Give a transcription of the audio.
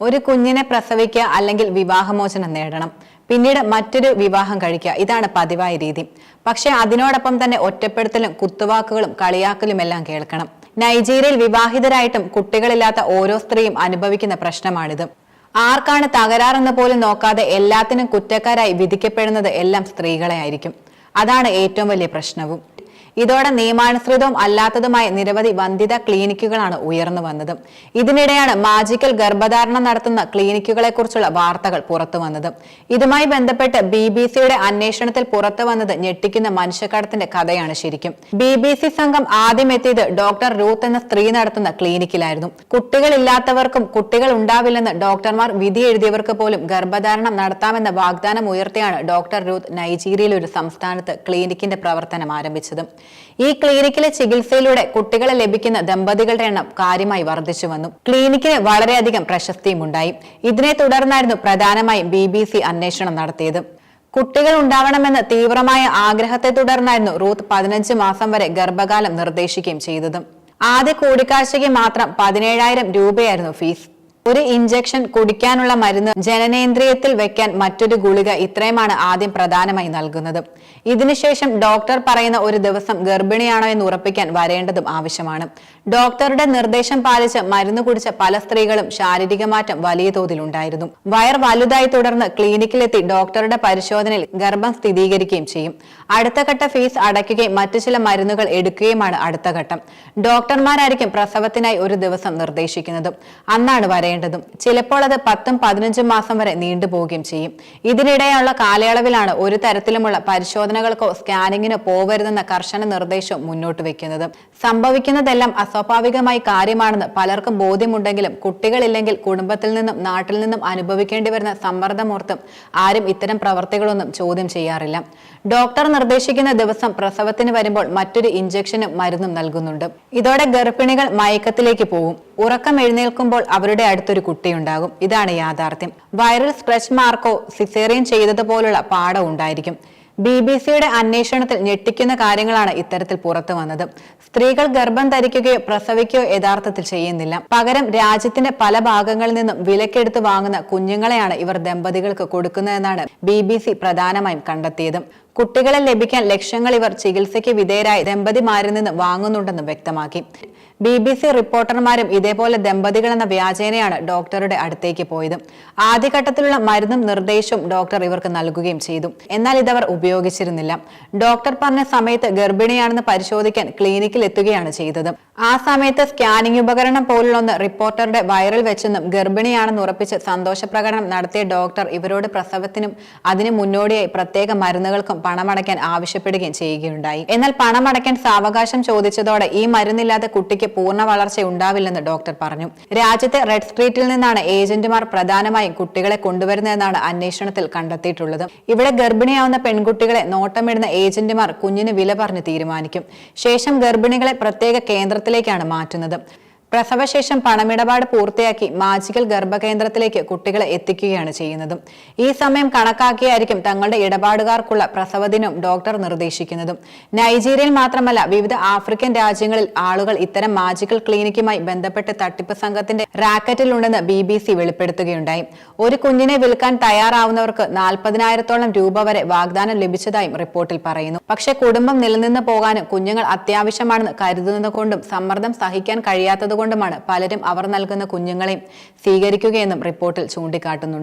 ഒരു കുഞ്ഞിനെ പ്രസവിക്കുക അല്ലെങ്കിൽ വിവാഹമോചനം നേടണം. പിന്നീട് മറ്റൊരു വിവാഹം കഴിക്കുക. ഇതാണ് പതിവായ രീതി. പക്ഷെ അതിനോടൊപ്പം തന്നെ ഒറ്റപ്പെടുത്തലും കുത്തുവാക്കുകളും കളിയാക്കലും എല്ലാം കേൾക്കണം. നൈജീരിയയിൽ വിവാഹിതരായിട്ടും കുട്ടികളില്ലാത്ത ഓരോ സ്ത്രീയും അനുഭവിക്കുന്ന പ്രശ്നമാണിത്. ആർക്കാണ് തകരാറെന്ന് പോലും നോക്കാതെ എല്ലാത്തിനും കുറ്റക്കാരായി വിധിക്കപ്പെടുന്നത് എല്ലാം സ്ത്രീകളെ ആയിരിക്കും. അതാണ് ഏറ്റവും വലിയ പ്രശ്നവും. ഇതോടെ നിയമാനുസൃതവും അല്ലാത്തതുമായ നിരവധി വന്ധ്യത ക്ലിനിക്കുകളാണ് ഉയർന്നു വന്നത്. ഇതിനിടെയാണ് മാജിക്കൽ ഗർഭധാരണം നടത്തുന്ന ക്ലിനിക്കുകളെ കുറിച്ചുള്ള വാർത്തകൾ പുറത്തു വന്നത്. ഇതുമായി ബന്ധപ്പെട്ട് ബി ബി സിയുടെ അന്വേഷണത്തിൽ പുറത്തു വന്നത് ഞെട്ടിക്കുന്ന മനുഷ്യക്കടത്തിന്റെ കഥയാണ് ശരിക്കും. ബി ബി സി സംഘം ആദ്യം എത്തിയത് ഡോക്ടർ റൂത്ത് എന്ന സ്ത്രീ നടത്തുന്ന ക്ലിനിക്കിലായിരുന്നു. കുട്ടികളില്ലാത്തവർക്കും കുട്ടികൾ ഉണ്ടാവില്ലെന്ന് ഡോക്ടർമാർ വിധി എഴുതിയവർക്ക് പോലും ഗർഭധാരണം നടത്താമെന്ന വാഗ്ദാനം ഉയർത്തിയാണ് ഡോക്ടർ റൂത്ത് നൈജീരിയയിലെ ഒരു സംസ്ഥാനത്ത് ക്ലിനിക്കിന്റെ പ്രവർത്തനം ആരംഭിച്ചത്. ഈ ക്ലിനിക്കിലെ ചികിത്സയിലൂടെ കുട്ടികളെ ലഭിക്കുന്ന ദമ്പതികളുടെ എണ്ണം കാര്യമായി വർദ്ധിച്ചു വന്നു. ക്ലിനിക്കിന് വളരെയധികം പ്രശസ്തിയും ഉണ്ടായി ഇതിനെ തുടർന്നായിരുന്നു പ്രധാനമായും ബി ബി സി അന്വേഷണം നടത്തിയത്. കുട്ടികൾ ഉണ്ടാവണമെന്ന തീവ്രമായ ആഗ്രഹത്തെ തുടർന്നായിരുന്നു റൂത്ത് പതിനഞ്ച് മാസം വരെ ഗർഭകാലം നിർദ്ദേശിക്കുകയും ചെയ്തത്. ആദ്യ കൂടിക്കാഴ്ചയ്ക്ക് മാത്രം പതിനേഴായിരം രൂപയായിരുന്നു ഫീസ്. ഒരു ഇഞ്ചക്ഷൻ കുടിക്കാനുള്ള മരുന്ന് ജനനേന്ദ്രിയത്തിൽ വെക്കാൻ മറ്റൊരു ഗുളിക ഇത്രയുമാണ് ആദ്യം പ്രധാനമായി നൽകുന്നത്. ഇതിനുശേഷം ഡോക്ടർ പറയുന്ന ഒരു ദിവസം ഗർഭിണിയാണോ എന്ന് ഉറപ്പിക്കാൻ വരേണ്ടതും ആവശ്യമാണ്. ഡോക്ടറുടെ നിർദ്ദേശം പാലിച്ച് മരുന്ന് കുടിച്ച പല സ്ത്രീകളും ശാരീരിക മാറ്റം വലിയ തോതിൽ ഉണ്ടായിരുന്നു. വയർ വലുതായി തുടർന്ന് ക്ലിനിക്കിലെത്തി ഡോക്ടറുടെ പരിശോധനയിൽ ഗർഭം സ്ഥിരീകരിക്കുകയും ചെയ്യും. അടുത്ത ഘട്ട ഫീസ് അടയ്ക്കുകയും മറ്റു ചില മരുന്നുകൾ എടുക്കുകയുമാണ് അടുത്ത ഘട്ടം. ഡോക്ടർമാരായിരിക്കും പ്രസവത്തിനായി ഒരു ദിവസം നിർദ്ദേശിക്കുന്നത്. അന്നാണ് വരേണ്ടതും. ചിലപ്പോൾ അത് പത്തും പതിനഞ്ചും മാസം വരെ നീണ്ടുപോവുകയും ചെയ്യും. ഇതിനിടെയുള്ള കാലയളവിലാണ് ഒരു തരത്തിലുമുള്ള പരിശോധനകൾക്കോ സ്കാനിങ്ങിനോ പോകരുതെന്ന കർശന നിർദ്ദേശവും മുന്നോട്ട് വയ്ക്കുന്നത് സംഭവിക്കുന്നതെല്ലാം അസ്വാഭാവികമായി കാര്യമാണെന്ന് പലർക്കും ബോധ്യമുണ്ടെങ്കിലും കുട്ടികളില്ലെങ്കിൽ കുടുംബത്തിൽ നിന്നും നാട്ടിൽ നിന്നും അനുഭവിക്കേണ്ടി വരുന്ന സമ്മർദ്ദമോർത്തും ആരും ഇത്തരം പ്രവർത്തികളൊന്നും ചോദ്യം ചെയ്യാറില്ല. ഡോക്ടർ നിർദ്ദേശിക്കുന്ന ദിവസം പ്രസവത്തിന് വരുമ്പോൾ മറ്റൊരു ഇഞ്ചക്ഷനും മരുന്നും നൽകുന്നുണ്ട്. ഇതോടെ ഗർഭിണികൾ മയക്കത്തിലേക്ക് പോകും. ഉറക്കം എഴുന്നേൽക്കുമ്പോൾ അവരുടെ അടുത്തൊരു കുട്ടിയുണ്ടാകും. ഇതാണ് യാഥാർത്ഥ്യം. വൈറൽ സ്ട്രെച്ച് മാർക്കോ സിസേറിയൻ ചെയ്തതുപോലുള്ള പാഠം ഉണ്ടായിരിക്കും. ബി ബി സിയുടെ അന്വേഷണത്തിൽ ഞെട്ടിക്കുന്ന കാര്യങ്ങളാണ് ഇത്തരത്തിൽ പുറത്തു വന്നത്. സ്ത്രീകൾ ഗർഭം ധരിക്കുകയോ പ്രസവിക്കുകയോ യഥാർത്ഥത്തിൽ ചെയ്യുന്നില്ല. പകരം രാജ്യത്തിന്റെ പല ഭാഗങ്ങളിൽ നിന്നും വിലക്കെടുത്ത് വാങ്ങുന്ന കുഞ്ഞുങ്ങളെയാണ് ഇവർ ദമ്പതികൾക്ക് കൊടുക്കുന്നതെന്നാണ് ബി ബി സി പ്രധാനമായും കണ്ടെത്തിയത്. കുട്ടികളെ ലഭിക്കാൻ ലക്ഷങ്ങൾ ഇവർ ചികിത്സയ്ക്ക് വിധേയരായി ദമ്പതിമാരിൽ നിന്ന് വാങ്ങുന്നുണ്ടെന്ന് വ്യക്തമാക്കി. ബി ബി സി റിപ്പോർട്ടർമാരും ഇതേപോലെ ദമ്പതികൾ എന്ന വ്യാജേനയാണ് ഡോക്ടറുടെ അടുത്തേക്ക് പോയത്. ആദ്യഘട്ടത്തിലുള്ള മരുന്നും നിർദ്ദേശവും ഡോക്ടർ ഇവർക്ക് നൽകുകയും ചെയ്തു. എന്നാൽ ഇതവർ ഉപയോഗിച്ചിരുന്നില്ല. ഡോക്ടർ പറഞ്ഞ സമയത്ത് ഗർഭിണിയാണെന്ന് പരിശോധിക്കാൻ ക്ലിനിക്കിൽ എത്തുകയാണ് ചെയ്തത്. ആ സമയത്ത് സ്കാനിംഗ് ഉപകരണം പോലുള്ളൊന്ന് റിപ്പോർട്ടറുടെ വയറിൽ വെച്ചെന്നും ഗർഭിണിയാണെന്ന് ഉറപ്പിച്ച് സന്തോഷ പ്രകടനം നടത്തിയ ഡോക്ടർ ഇവരോട് പ്രസവത്തിനും അതിനു മുന്നോടിയായി പ്രത്യേക മരുന്നുകൾക്കും പണമടയ്ക്കാൻ ആവശ്യപ്പെടുകയും ചെയ്യുകയുണ്ടായി. എന്നാൽ പണമടയ്ക്കാൻ സാവകാശം ചോദിച്ചതോടെ ഈ മരുന്നില്ലാതെ കുട്ടിക്ക് പൂർണ വളർച്ച ഉണ്ടാവില്ലെന്ന് ഡോക്ടർ പറഞ്ഞു. രാജ്യത്തെ റെഡ് സ്ട്രീറ്റിൽ നിന്നാണ് ഏജന്റുമാർ പ്രധാനമായും കുട്ടികളെ കൊണ്ടുവരുന്നതെന്നാണ് അന്വേഷണത്തിൽ കണ്ടെത്തിയിട്ടുള്ളത്. ഇവിടെ ഗർഭിണിയാവുന്ന പെൺകുട്ടികളെ നോട്ടമിടുന്ന ഏജന്റുമാർ കുഞ്ഞിന് വില പറഞ്ഞ് തീരുമാനിക്കും. ശേഷം ഗർഭിണികളെ പ്രത്യേക കേന്ദ്രത്തിലേക്കാണ് മാറ്റുന്നത്. പ്രസവശേഷം പണമിടപാട് പൂർത്തിയാക്കി മാജിക്കൽ ഗർഭകേന്ദ്രത്തിലേക്ക് കുട്ടികളെ എത്തിക്കുകയാണ് ചെയ്യുന്നത്. ഈ സമയം കണക്കാക്കിയായിരിക്കും തങ്ങളുടെ ഇടപാടുകാർക്കുള്ള പ്രസവദിനം ഡോക്ടർ നിർദ്ദേശിക്കുന്നതും. നൈജീരിയയിൽ മാത്രമല്ല വിവിധ ആഫ്രിക്കൻ രാജ്യങ്ങളിൽ ആളുകൾ ഇത്തരം മാജിക്കൽ ക്ലിനിക്കുമായി ബന്ധപ്പെട്ട് തട്ടിപ്പ് സംഘത്തിന്റെ റാക്കറ്റിലുണ്ടെന്ന് ബി ബി സി വെളിപ്പെടുത്തുകയുണ്ടായി. ഒരു കുഞ്ഞിനെ വിൽക്കാൻ തയ്യാറാവുന്നവർക്ക് നാൽപ്പതിനായിരത്തോളം രൂപ വരെ വാഗ്ദാനം ലഭിച്ചതായും റിപ്പോർട്ടിൽ പറയുന്നു. പക്ഷെ കുടുംബം നിലനിന്ന് പോകാനും കുഞ്ഞുങ്ങൾ അത്യാവശ്യമാണെന്ന് കരുതുന്നത് കൊണ്ടും സമ്മർദ്ദം സഹിക്കാൻ കഴിയാത്തതുകൊണ്ടുമാണ് പലരും അവർ നൽകുന്ന കുഞ്ഞുങ്ങളെയും സ്വീകരിക്കുകയെന്നും റിപ്പോർട്ടിൽ ചൂണ്ടിക്കാട്ടുന്നുണ്ട്.